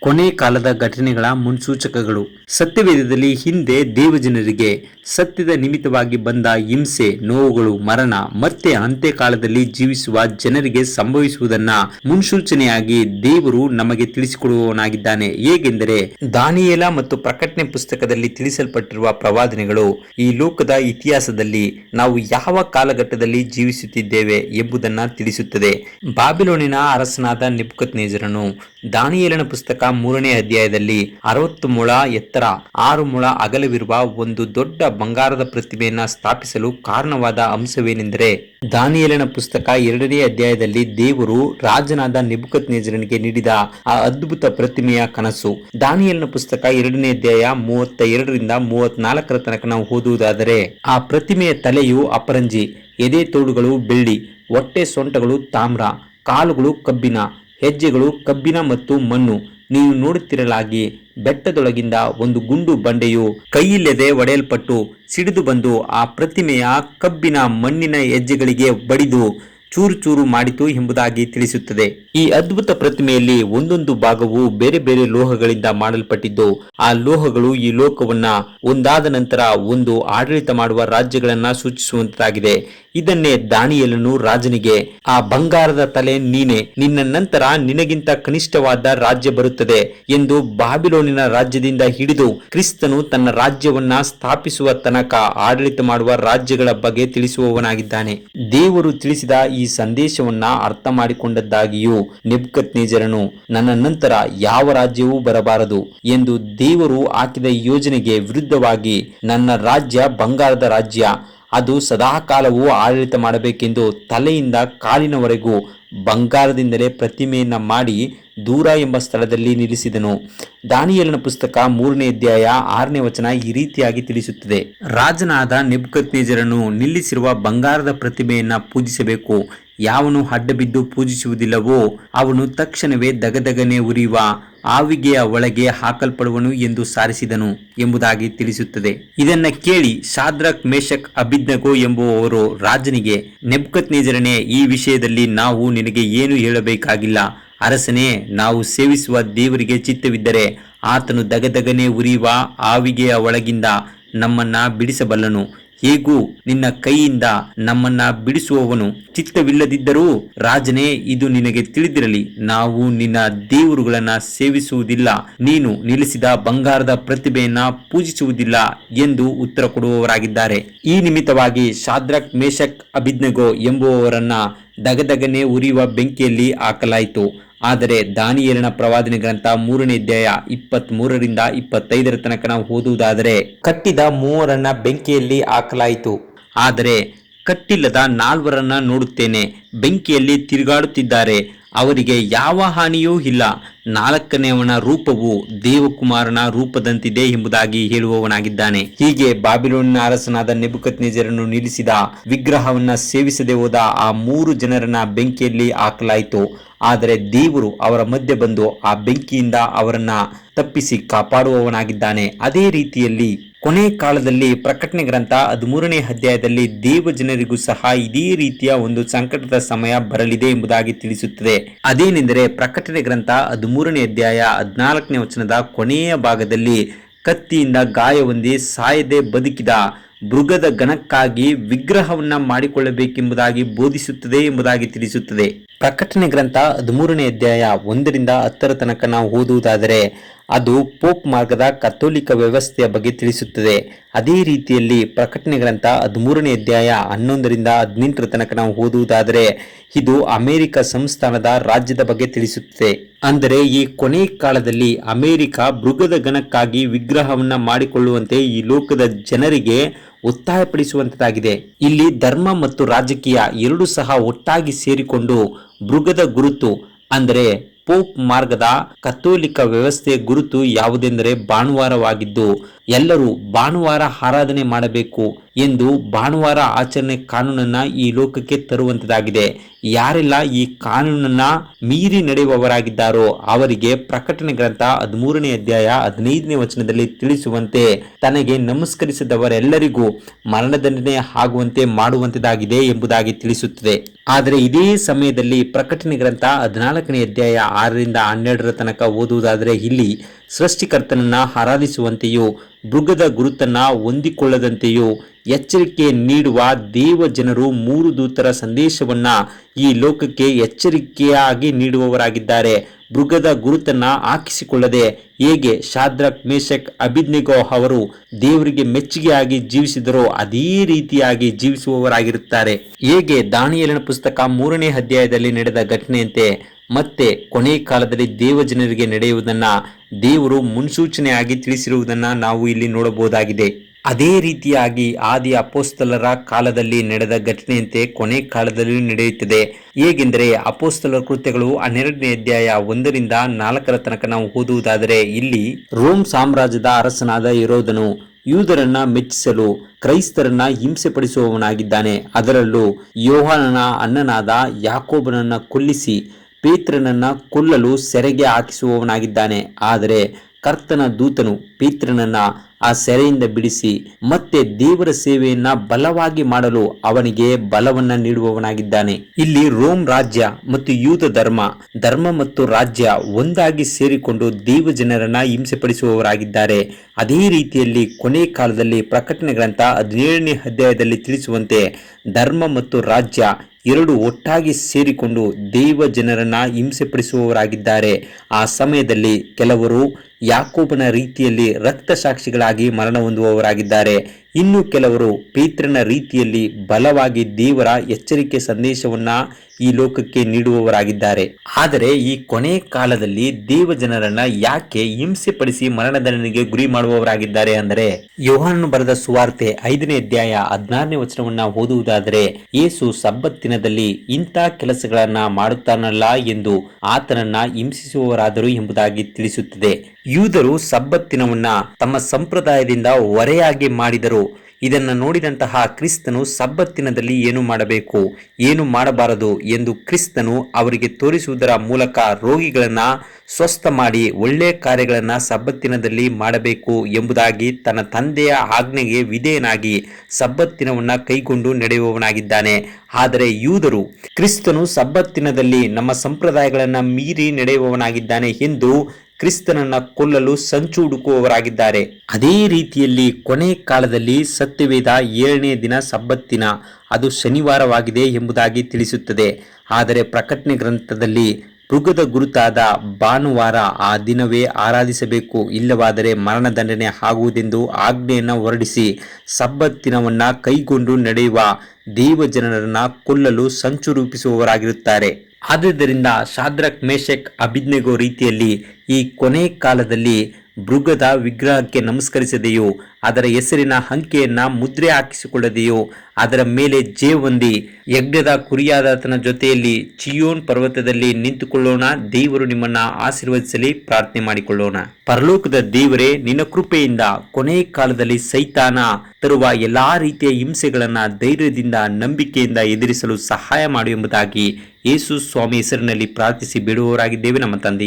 ಕೊನೆ ಕಾಲದ ಘಟನೆಗಳ ಮುನ್ಸೂಚಕಗಳು. ಸತ್ಯವೇದದಲ್ಲಿ ಹಿಂದೆ ದೇವಜನರಿಗೆ ಸತ್ಯದ ನಿಮಿತ್ತವಾಗಿ ಬಂದ ಹಿಂಸೆ, ನೋವುಗಳು, ಮರಣ, ಮತ್ತೆ ಅಂತ್ಯಕಾಲದಲ್ಲಿ ಜೀವಿಸುವ ಜನರಿಗೆ ಸಂಭವಿಸುವುದನ್ನ ಮುನ್ಸೂಚನೆಯಾಗಿ ದೇವರು ನಮಗೆ ತಿಳಿಸಿಕೊಡುವವನಾಗಿದ್ದಾನೆ. ಹೇಗೆಂದರೆ, ದಾನಿಯೇಲ ಮತ್ತು ಪ್ರಕಟಣೆ ಪುಸ್ತಕದಲ್ಲಿ ತಿಳಿಸಲ್ಪಟ್ಟಿರುವ ಪ್ರವಾದನೆಗಳು ಈ ಲೋಕದ ಇತಿಹಾಸದಲ್ಲಿ ನಾವು ಯಾವ ಕಾಲಘಟ್ಟದಲ್ಲಿ ಜೀವಿಸುತ್ತಿದ್ದೇವೆ ಎಂಬುದನ್ನ ತಿಳಿಸುತ್ತದೆ. ಬಾಬಿಲೋನಿನ ಅರಸನಾದ ನಿಬ್ಕತ್ ನೇಜರನು ದಾನಿಯೇಲನ ಪುಸ್ತಕ ಮೂರನೇ ಅಧ್ಯಾಯದಲ್ಲಿ ಅರವತ್ತು ಮೊಳ ಎತ್ತರ, ಆರು ಮೊಳ ಅಗಲವಿರುವ ಒಂದು ದೊಡ್ಡ ಬಂಗಾರದ ಪ್ರತಿಮೆಯನ್ನ ಸ್ಥಾಪಿಸಲು ಕಾರಣವಾದ ಅಂಶವೇನೆಂದರೆ ದಾನಿಯಲಿನ ಪುಸ್ತಕ ಎರಡನೇ ಅಧ್ಯಾಯದಲ್ಲಿ ದೇವರು ರಾಜನಾದ ನಿಬುಕತ್ ನೇಜರನಿಗೆ ನೀಡಿದ ಆ ಅದ್ಭುತ ಪ್ರತಿಮೆಯ ಕನಸು. ದಾನಿಯಲಿನ ಪುಸ್ತಕ ಎರಡನೇ ಅಧ್ಯಾಯ ಮೂವತ್ತ ಎರಡರಿಂದ ಮೂವತ್ನಾಲ್ಕರ ತನಕ ನಾವು ಓದುವುದಾದರೆ, ಆ ಪ್ರತಿಮೆಯ ತಲೆಯು ಅಪರಂಜಿ, ಎದೆ ತೋಳುಗಳು ಬೆಳ್ಳಿ, ಹೊಟ್ಟೆ ಸೊಂಟಗಳು ತಾಮ್ರ, ಕಾಲುಗಳು ಕಬ್ಬಿಣ, ಹೆಜ್ಜೆಗಳು ಕಬ್ಬಿಣ ಮತ್ತು ಮಣ್ಣು ನೀವು ನೋಡುತ್ತಿರಲಾಗಿ ಬೆಟ್ಟದೊಳಗಿಂದ ಒಂದು ಗುಂಡು ಬಂಡೆಯು ಕೈಯಿಲ್ಲದೆ ಒಡೆಯಲ್ಪಟ್ಟು ಸಿಡಿದು ಬಂದು ಆ ಪ್ರತಿಮೆಯ ಕಬ್ಬಿನ ಮಣ್ಣಿನ ಹೆಜ್ಜೆಗಳಿಗೆ ಬಡಿದು ಚೂರು ಚೂರು ಮಾಡಿತು ಎಂಬುದಾಗಿ ತಿಳಿಸುತ್ತದೆ. ಈ ಅದ್ಭುತ ಪ್ರತಿಮೆಯಲ್ಲಿ ಒಂದೊಂದು ಭಾಗವು ಬೇರೆ ಬೇರೆ ಲೋಹಗಳಿಂದ ಮಾಡಲ್ಪಟ್ಟಿದ್ದು, ಆ ಲೋಹಗಳು ಈ ಲೋಕವನ್ನ ಒಂದಾದ ನಂತರ ಒಂದು ಆಡಳಿತ ಮಾಡುವ ರಾಜ್ಯಗಳನ್ನ ಸೂಚಿಸುವಂತಾಗಿದೆ ಇದನ್ನೇ ದಾನಿಯಲನು ರಾಜನಿಗೆ, ಆ ಬಂಗಾರದ ತಲೆ ನೀನೆ, ನಿನ್ನ ನಂತರ ನಿನಗಿಂತ ಕನಿಷ್ಠವಾದ ರಾಜ್ಯ ಬರುತ್ತದೆ ಎಂದು ಬಾಬಿಲೋನಿನ ರಾಜ್ಯದಿಂದ ಹಿಡಿದು ಕ್ರಿಸ್ತನು ತನ್ನ ರಾಜ್ಯವನ್ನ ಸ್ಥಾಪಿಸುವ ತನಕ ಆಡಳಿತ ಮಾಡುವ ರಾಜ್ಯಗಳ ಬಗ್ಗೆ ತಿಳಿಸುವವನಾಗಿದ್ದಾನೆ. ದೇವರು ತಿಳಿಸಿದ ಈ ಸಂದೇಶವನ್ನ ಅರ್ಥ ಮಾಡಿಕೊಂಡದ್ದಾಗಿಯೂ ನಿಬ್ಕತ್ನೇಜರನು ನನ್ನ ನಂತರ ಯಾವ ರಾಜ್ಯವೂ ಬರಬಾರದು ಎಂದು ದೇವರು ಹಾಕಿದ ಯೋಜನೆಗೆ ವಿರುದ್ಧವಾಗಿ, ನನ್ನ ರಾಜ್ಯ ಬಂಗಾರದ ರಾಜ್ಯ, ಅದು ಸದಾಕಾಲವೂ ಆಡಳಿತ ಮಾಡಬೇಕೆಂದು ತಲೆಯಿಂದ ಕಾಲಿನವರೆಗೂ ಬಂಗಾರದಿಂದಲೇ ಪ್ರತಿಮೆಯನ್ನು ಮಾಡಿ ದೂರ ಎಂಬ ಸ್ಥಳದಲ್ಲಿ ನಿಲ್ಲಿಸಿದನು. ದಾನಿಯಲ್ಲಿನ ಪುಸ್ತಕ ಮೂರನೇ ಅಧ್ಯಾಯ ಆರನೇ ವಚನ ಈ ರೀತಿಯಾಗಿ ತಿಳಿಸುತ್ತದೆ. ರಾಜನಾದ ನೆಬ್ಕತ್ನೇಜರನು ನಿಲ್ಲಿಸಿರುವ ಬಂಗಾರದ ಪ್ರತಿಮೆಯನ್ನ ಪೂಜಿಸಬೇಕು. ಯಾವನು ಅಡ್ಡಬಿದ್ದು ಪೂಜಿಸುವುದಿಲ್ಲವೋ ಅವನು ತಕ್ಷಣವೇ ದಗದಗನೆ ಉರಿಯುವ ಆವಿಗೆಯ ಒಳಗೆ ಹಾಕಲ್ಪಡುವನು ಎಂದು ಸಾರಿಸಿದನು ಎಂಬುದಾಗಿ ತಿಳಿಸುತ್ತದೆ. ಇದನ್ನ ಕೇಳಿ ಶಾದ್ರಕ್ ಮೇಷಕ್ ಅಭಿಜ್ಞಗೋ ಎಂಬುವವರು ರಾಜನಿಗೆ ನೆಬ್ಕತ್ ಈ ವಿಷಯದಲ್ಲಿ ನಾವು ನಿನಗೆ ಏನು ಹೇಳಬೇಕಾಗಿಲ್ಲ. ಅರಸನೇ, ನಾವು ಸೇವಿಸುವ ದೇವರಿಗೆ ಚಿತ್ತವಿದ್ದರೆ ಆತನು ದಗದಗನೆ ಉರಿಯುವ ಆವಿಗೆಯ ಒಳಗಿಂದ ನಮ್ಮನ್ನ ಬಿಡಿಸಬಲ್ಲನು. ಹೇಗೂ ನಿನ್ನ ಕೈಯಿಂದ ನಮ್ಮನ್ನ ಬಿಡಿಸುವವನು ಚಿತ್ತವಿಲ್ಲದಿದ್ದರೂ ರಾಜನೇ, ಇದು ನಿನಗೆ ತಿಳಿದಿರಲಿ. ನಾವು ನಿನ್ನ ದೇವರುಗಳನ್ನ ಸೇವಿಸುವುದಿಲ್ಲ. ನೀನು ನಿಲ್ಲಿಸಿದ ಬಂಗಾರದ ಪ್ರತಿಭೆಯನ್ನ ಪೂಜಿಸುವುದಿಲ್ಲ ಎಂದು ಉತ್ತರ ಕೊಡುವವರಾಗಿದ್ದಾರೆ. ಈ ನಿಮಿತ್ತವಾಗಿ ಶಾದ್ರಕ್ ಮೇಷಕ್ ಅಭಿಜ್ಞಗೋ ಎಂಬುವವರನ್ನ ದಗದಗನೆ ಉರಿಯುವ ಬೆಂಕಿಯಲ್ಲಿ ಹಾಕಲಾಯಿತು. ಆದರೆ ದಾನಿಯೇಲನ ಪ್ರವಾದನೆ ಗ್ರಂಥ ಮೂರನೇ ಅಧ್ಯಾಯ ಇಪ್ಪತ್ತ್ ಮೂರರಿಂದ ಇಪ್ಪತ್ತೈದರ ತನಕ ನಾವು ಓದುವುದಾದರೆ ಕಟ್ಟಿದ ಮೂವರನ್ನ ಬೆಂಕಿಯಲ್ಲಿ ಹಾಕಲಾಯಿತು. ಆದರೆ ಕಟ್ಟಿಲ್ಲದ ನಾಲ್ವರನ್ನ ನೋಡುತ್ತೇನೆ ಬೆಂಕಿಯಲ್ಲಿ ತಿರುಗಾಡುತ್ತಿದ್ದಾರೆ. ಅವರಿಗೆ ಯಾವ ಹಾನಿಯೂ ಇಲ್ಲ. ನಾಲ್ಕನೆಯವನ ರೂಪವು ದೇವಕುಮಾರನ ರೂಪದಂತಿದೆ ಎಂಬುದಾಗಿ ಹೇಳುವವನಾಗಿದ್ದಾನೆ. ಹೀಗೆ ಬಾಬಿಲೋನಿನ ಅರಸನಾದ ನೆಬುಕತ್ ನಿಲ್ಲಿಸಿದ ವಿಗ್ರಹವನ್ನ ಸೇವಿಸದೆ ಹೋದ ಆ ಮೂರು ಜನರನ್ನ ಬೆಂಕಿಯಲ್ಲಿ ಹಾಕಲಾಯಿತು. ಆದರೆ ದೇವರು ಅವರ ಮಧ್ಯೆ ಬಂದು ಆ ಬೆಂಕಿಯಿಂದ ಅವರನ್ನ ತಪ್ಪಿಸಿ ಕಾಪಾಡುವವನಾಗಿದ್ದಾನೆ. ಅದೇ ರೀತಿಯಲ್ಲಿ ಕೊನೆ ಕಾಲದಲ್ಲಿ ಪ್ರಕಟಣೆ ಗ್ರಂಥ ಹದಿಮೂರನೇ ಅಧ್ಯಾಯದಲ್ಲಿ ದೇವ ಜನರಿಗೂ ಸಹ ಇದೇ ರೀತಿಯ ಒಂದು ಸಂಕಟದ ಸಮಯ ಬರಲಿದೆ ಎಂಬುದಾಗಿ ತಿಳಿಸುತ್ತದೆ. ಅದೇನೆಂದರೆ ಪ್ರಕಟಣೆ ಗ್ರಂಥ ಹದಿಮೂರನೇ ಅಧ್ಯಾಯ ಹದಿನಾಲ್ಕನೇ ವಚನದ ಕೊನೆಯ ಭಾಗದಲ್ಲಿ, ಕತ್ತಿಯಿಂದ ಗಾಯ ಹೊಂದಿ ಸಾಯದೆ ಬದುಕಿದ ಮೃಗದ ಗಣಕ್ಕಾಗಿ ವಿಗ್ರಹವನ್ನ ಮಾಡಿಕೊಳ್ಳಬೇಕೆಂಬುದಾಗಿ ಬೋಧಿಸುತ್ತದೆ ಎಂಬುದಾಗಿ ತಿಳಿಸುತ್ತದೆ. ಪ್ರಕಟಣೆ ಗ್ರಂಥ ಹದಿಮೂರನೇ ಅಧ್ಯಾಯ ಒಂದರಿಂದ ಹತ್ತರ ತನಕ ನಾವು ಓದುವುದಾದರೆ ಅದು ಪೋಪ್ ಮಾರ್ಗದ ಕಥೋಲಿಕ ವ್ಯವಸ್ಥೆಯ ಬಗ್ಗೆ ತಿಳಿಸುತ್ತದೆ. ಅದೇ ರೀತಿಯಲ್ಲಿ ಪ್ರಕಟಣೆ ಗ್ರಂಥ ಹದಿಮೂರನೇ ಅಧ್ಯಾಯ ಹನ್ನೊಂದರಿಂದ ಹದಿನೆಂಟರ ತನಕ ನಾವು ಓದುವುದಾದರೆ ಇದು ಅಮೆರಿಕ ಸಂಸ್ಥಾನದ ರಾಜ್ಯದ ಬಗ್ಗೆ ತಿಳಿಸುತ್ತದೆ. ಅಂದರೆ ಈ ಕೊನೆ ಕಾಲದಲ್ಲಿ ಅಮೆರಿಕ ಮೃಗದ ಗಣಕ್ಕಾಗಿ ವಿಗ್ರಹವನ್ನು ಮಾಡಿಕೊಳ್ಳುವಂತೆ ಈ ಲೋಕದ ಜನರಿಗೆ ಒತ್ತಾಯಪಡಿಸುವಂತದಾಗಿದೆ ಇಲ್ಲಿ ಧರ್ಮ ಮತ್ತು ರಾಜಕೀಯ ಎರಡೂ ಸಹ ಒಟ್ಟಾಗಿ ಸೇರಿಕೊಂಡು ಮೃಗದ ಗುರುತು ಅಂದರೆ ಪೋಪ್ ಮಾರ್ಗದ ಕಥೋಲಿಕ ವ್ಯವಸ್ಥೆಯ ಗುರುತು ಯಾವುದೆಂದರೆ ಭಾನುವಾರವಾಗಿದ್ದು, ಎಲ್ಲರೂ ಭಾನುವಾರ ಆರಾಧನೆ ಮಾಡಬೇಕು ಎಂದು ಭಾನುವಾರ ಆಚರಣೆ ಕಾನೂನನ್ನ ಈ ಲೋಕಕ್ಕೆ ತರುವಂತದಾಗಿದೆ. ಯಾರೆಲ್ಲ ಈ ಕಾನೂನನ್ನ ಮೀರಿ ನಡೆಯುವವರಾಗಿದ್ದಾರೋ ಅವರಿಗೆ ಪ್ರಕಟಣೆ ಗ್ರಂಥ ಹದಿಮೂರನೇ ಅಧ್ಯಾಯ ಹದಿನೈದನೇ ವಚನದಲ್ಲಿ ತಿಳಿಸುವಂತೆ, ತನಗೆ ನಮಸ್ಕರಿಸಿದವರೆಲ್ಲರಿಗೂ ಮರಣದಂಡನೆ ಆಗುವಂತೆ ಮಾಡುವಂತದಾಗಿದೆ ಎಂಬುದಾಗಿ ತಿಳಿಸುತ್ತದೆ. ಆದರೆ ಇದೇ ಸಮಯದಲ್ಲಿ ಪ್ರಕಟಣೆ ಗ್ರಂಥ ಹದಿನಾಲ್ಕನೇ ಅಧ್ಯಾಯ ಆರರಿಂದ ಹನ್ನೆರಡರ ತನಕ ಓದುವುದಾದರೆ ಇಲ್ಲಿ ಸೃಷ್ಟಿಕರ್ತನನ್ನ ಆರಾಧಿಸುವಂತೆಯೂ ಮೃಗದ ಗುರುತನ್ನು ಹೊಂದಿಕೊಳ್ಳದಂತೆಯೂ ಎಚ್ಚರಿಕೆ ನೀಡುವ ದೇವ ಜನರು ಮೂರು ದೂತರ ಸಂದೇಶವನ್ನ ಈ ಲೋಕಕ್ಕೆ ಎಚ್ಚರಿಕೆಯಾಗಿ ನೀಡುವವರಾಗಿದ್ದಾರೆ. ಮೃಗದ ಗುರುತನ್ನ ಹಾಕಿಸಿಕೊಳ್ಳದೆ ಹೇಗೆ ಶಾದ್ರಕ್ ಮೇಷಕ್ ಅಭಿಜ್ಞೆಗೋ ಅವರು ದೇವರಿಗೆ ಮೆಚ್ಚುಗೆಯಾಗಿ ಜೀವಿಸಿದರೋ ಅದೇ ರೀತಿಯಾಗಿ ಜೀವಿಸುವವರಾಗಿರುತ್ತಾರೆ. ಹೇಗೆ ದಾನಿಯಲಿನ ಪುಸ್ತಕ ಮೂರನೇ ಅಧ್ಯಾಯದಲ್ಲಿ ನಡೆದ ಘಟನೆಯಂತೆ ಮತ್ತೆ ಕೊನೆ ಕಾಲದಲ್ಲಿ ದೇವಜನರಿಗೆ ನಡೆಯುವುದನ್ನ ದೇವರು ಮುನ್ಸೂಚನೆಯಾಗಿ ತಿಳಿಸಿರುವುದನ್ನು ನಾವು ಇಲ್ಲಿ ನೋಡಬಹುದಾಗಿದೆ. ಅದೇ ರೀತಿಯಾಗಿ ಆದಿ ಅಪೋಸ್ತಲರ ಕಾಲದಲ್ಲಿ ನಡೆದ ಘಟನೆಯಂತೆ ಕೊನೆ ಕಾಲದಲ್ಲಿ ನಡೆಯುತ್ತದೆ. ಹೇಗೆಂದರೆ ಅಪೋಸ್ತಲರ ಕೃತ್ಯಗಳು ಹನ್ನೆರಡನೇ ಅಧ್ಯಾಯ ಒಂದರಿಂದ ನಾಲ್ಕರ ತನಕ ನಾವು ಓದುವುದಾದರೆ ಇಲ್ಲಿ ರೋಮ್ ಸಾಮ್ರಾಜ್ಯದ ಅರಸನಾದ ಇರೋದನು ಯೂದರನ್ನ ಮೆಚ್ಚಿಸಲು ಕ್ರೈಸ್ತರನ್ನ ಹಿಂಸೆಪಡಿಸುವವನಾಗಿದ್ದಾನೆ. ಅದರಲ್ಲೂ ಯೋಹಾನನ ಅಣ್ಣನಾದ ಯಾಕೋಬನನ್ನ ಕೊಲ್ಲಿಸಿ ಪೇತ್ರನನ್ನ ಕೊಲ್ಲಲು ಸೆರೆಗೆ ಹಾಕಿಸುವವನಾಗಿದ್ದಾನೆ. ಆದರೆ ಕರ್ತನ ದೂತನು ಪೇತ್ರನನ್ನ ಆ ಸೆರೆಯಿಂದ ಬಿಡಿಸಿ ಮತ್ತೆ ದೇವರ ಸೇವೆಯನ್ನ ಬಲವಾಗಿ ಮಾಡಲು ಅವನಿಗೆ ಬಲವನ್ನ ನೀಡುವವನಾಗಿದ್ದಾನೆ. ಇಲ್ಲಿ ರೋಮ್ ರಾಜ್ಯ ಮತ್ತು ಯೂತ ಧರ್ಮ ಧರ್ಮ ಮತ್ತು ರಾಜ್ಯ ಒಂದಾಗಿ ಸೇರಿಕೊಂಡು ದೇವ ಜನರನ್ನ ಹಿಂಸೆಪಡಿಸುವವರಾಗಿದ್ದಾರೆ. ಅದೇ ರೀತಿಯಲ್ಲಿ ಕೊನೆ ಕಾಲದಲ್ಲಿ ಪ್ರಕಟಣೆ ಗ್ರಂಥ ಹದಿನೇಳನೇ ಅಧ್ಯಾಯದಲ್ಲಿ ತಿಳಿಸುವಂತೆ ಧರ್ಮ ಮತ್ತು ರಾಜ್ಯ ಎರಡು ಒಟ್ಟಾಗಿ ಸೇರಿಕೊಂಡು ದೈವ ಜನರನ್ನ ಹಿಂಸೆಪಡಿಸುವವರಾಗಿದ್ದಾರೆ. ಆ ಸಮಯದಲ್ಲಿ ಕೆಲವರು ಯಾಕೋಬನ ರೀತಿಯಲ್ಲಿ ರಕ್ತ ಸಾಕ್ಷಿಗಳಾಗಿ ಮರಣ ಹೊಂದುವವರಾಗಿದ್ದಾರೆ ಇನ್ನು ಕೆಲವರು ಪೇತ್ರನ ರೀತಿಯಲ್ಲಿ ಬಲವಾಗಿ ದೇವರ ಎಚ್ಚರಿಕೆ ಸಂದೇಶವನ್ನ ಈ ಲೋಕಕ್ಕೆ ನೀಡುವವರಾಗಿದ್ದಾರೆ. ಆದರೆ ಈ ಕೊನೆ ಕಾಲದಲ್ಲಿ ದೇವ ಜನರನ್ನ ಯಾಕೆ ಹಿಂಸೆ ಪಡಿಸಿ ಮರಣದಂಡನೆಗೆ ಗುರಿ ಮಾಡುವವರಾಗಿದ್ದಾರೆ ಅಂದರೆ, ಯೋಹಾನನು ಬರೆದ ಸುವಾರ್ತೆ ಐದನೇ ಅಧ್ಯಾಯ ಹದಿನಾರನೇ ವಚನವನ್ನ ಓದುವುದಾದರೆ ಯೇಸು ಸಬ್ಬತ್ತಿನದಲ್ಲಿ ಇಂಥ ಕೆಲಸಗಳನ್ನ ಮಾಡುತ್ತಾನಲ್ಲ ಎಂದು ಆತನನ್ನ ಹಿಂಸಿಸುವವರಾದರು ಎಂಬುದಾಗಿ ತಿಳಿಸುತ್ತದೆ. ಯೂದರು ಸಬ್ಬತ್ತಿನವನ್ನ ತಮ್ಮ ಸಂಪ್ರದಾಯದಿಂದ ಹೊರೆಯಾಗಿ ಮಾಡಿದರು. ಇದನ್ನು ನೋಡಿದಂತಹ ಕ್ರಿಸ್ತನು ಸಬ್ಬತ್ತಿನದಲ್ಲಿ ಏನು ಮಾಡಬೇಕು, ಏನು ಮಾಡಬಾರದು ಎಂದು ಕ್ರಿಸ್ತನು ಅವರಿಗೆ ತೋರಿಸುವುದರ ಮೂಲಕ ರೋಗಿಗಳನ್ನ ಸ್ವಸ್ಥ ಮಾಡಿ ಒಳ್ಳೆಯ ಕಾರ್ಯಗಳನ್ನು ಸಬ್ಬತ್ತಿನದಲ್ಲಿ ಮಾಡಬೇಕು ಎಂಬುದಾಗಿ ತನ್ನ ತಂದೆಯ ಆಜ್ಞೆಗೆ ವಿಧೇಯನಾಗಿ ಸಬ್ಬತ್ತಿನವನ್ನು ಕೈಗೊಂಡು ನಡೆಯುವವನಾಗಿದ್ದಾನೆ. ಆದರೆ ಯೂದರು, ಕ್ರಿಸ್ತನು ಸಬ್ಬತ್ತಿನದಲ್ಲಿ ನಮ್ಮ ಸಂಪ್ರದಾಯಗಳನ್ನು ಮೀರಿ ನಡೆಯುವವನಾಗಿದ್ದಾನೆ ಎಂದು ಕ್ರಿಸ್ತನನ್ನ ಕೊಲ್ಲಲು ಸಂಚು ಹುಡುಕುವವರಾಗಿದ್ದಾರೆ. ಅದೇ ರೀತಿಯಲ್ಲಿ ಕೊನೆ ಕಾಲದಲ್ಲಿ ಸತ್ಯವೇದ ಏಳನೇ ದಿನ ಸಬ್ಬತ್ತಿನ ಅದು ಶನಿವಾರವಾಗಿದೆ ಎಂಬುದಾಗಿ ತಿಳಿಸುತ್ತದೆ. ಆದರೆ ಪ್ರಕಟಣೆ ಗ್ರಂಥದಲ್ಲಿ ಮೃಗದ ಗುರುತಾದ ಭಾನುವಾರ ಆ ದಿನವೇ ಆರಾಧಿಸಬೇಕು, ಇಲ್ಲವಾದರೆ ಮರಣದಂಡನೆ ಆಗುವುದೆಂದು ಆಜ್ಞೆಯನ್ನು ಹೊರಡಿಸಿ ಸಬ್ಬತ್ತಿನವನ್ನ ಕೈಗೊಂಡು ನಡೆಯುವ ದೇವ ಜನರನ್ನ ಕೊಲ್ಲಲು ಸಂಚು ರೂಪಿಸುವವರಾಗಿರುತ್ತಾರೆ. ಆದುದರಿಂದ ಶಾದ್ರಕ್ ಮೇಷಕ್ ಅಭಿಜ್ಞೆಗೋ ರೀತಿಯಲ್ಲಿ ಈ ಕೊನೆ ಕಾಲದಲ್ಲಿ ಮೃಗದ ವಿಗ್ರಹಕ್ಕೆ ನಮಸ್ಕರಿಸದೆಯೋ, ಅದರ ಹೆಸರಿನ ಅಂಕೆಯನ್ನ ಮುದ್ರೆ ಹಾಕಿಸಿಕೊಳ್ಳದೆಯೋ, ಅದರ ಮೇಲೆ ಜೇ ಹೊಂದಿ ಯಜ್ಞದ ಕುರಿಯಾದಾತನ ಜೊತೆಯಲ್ಲಿ ಚಿಯೋನ್ ಪರ್ವತದಲ್ಲಿ ನಿಂತುಕೊಳ್ಳೋಣ, ದೇವರು ನಿಮ್ಮನ್ನ ಆಶೀರ್ವದಿಸಲಿ, ಪ್ರಾರ್ಥನೆ ಮಾಡಿಕೊಳ್ಳೋಣ. ಪರಲೋಕದ ದೇವರೇ, ನಿನ್ನ ಕೃಪೆಯಿಂದ ಕೊನೆ ಕಾಲದಲ್ಲಿ ಸೈತಾನ ತರುವ ಎಲ್ಲಾ ರೀತಿಯ ಹಿಂಸೆಗಳನ್ನ ಧೈರ್ಯದಿಂದ, ನಂಬಿಕೆಯಿಂದ ಎದುರಿಸಲು ಸಹಾಯ ಮಾಡು ಎಂಬುದಾಗಿ ಯೇಸು ಸ್ವಾಮಿ ಹೆಸರಿನಲ್ಲಿ ಪ್ರಾರ್ಥಿಸಿ ಬಿಡುವವರಾಗಿದ್ದೇವೆ ನಮ್ಮ ತಂದೆ